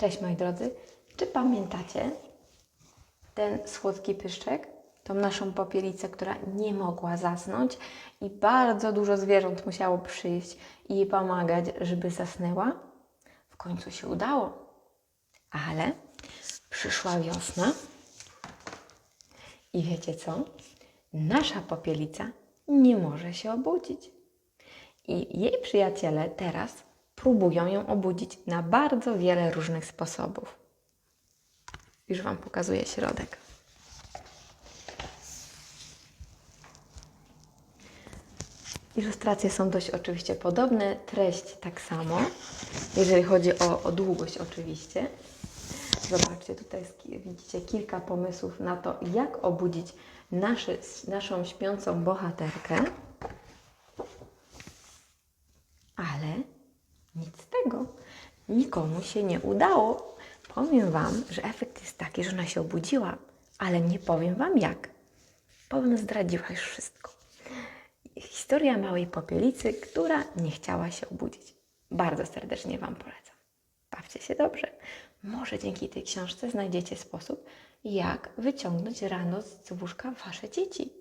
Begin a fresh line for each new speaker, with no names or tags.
Cześć moi drodzy, czy pamiętacie ten słodki pyszczek? Tą naszą popielicę, która nie mogła zasnąć i bardzo dużo zwierząt musiało przyjść i jej pomagać, żeby zasnęła? W końcu się udało. Ale przyszła wiosna i wiecie co? Nasza popielica nie może się obudzić. I jej przyjaciele teraz próbują ją obudzić na bardzo wiele różnych sposobów. Już Wam pokazuję środek. Ilustracje są dość oczywiście podobne, treść tak samo, jeżeli chodzi o, o długość oczywiście. Zobaczcie, tutaj widzicie kilka pomysłów na to, jak obudzić naszą śpiącą bohaterkę. Ale. Nikomu się nie udało. Powiem Wam, że efekt jest taki, że ona się obudziła, ale nie powiem Wam jak. Powiem, zdradziła już wszystko. Historia małej popielicy, która nie chciała się obudzić. Bardzo serdecznie Wam polecam. Bawcie się dobrze. Może dzięki tej książce znajdziecie sposób, jak wyciągnąć rano z łóżka Wasze dzieci.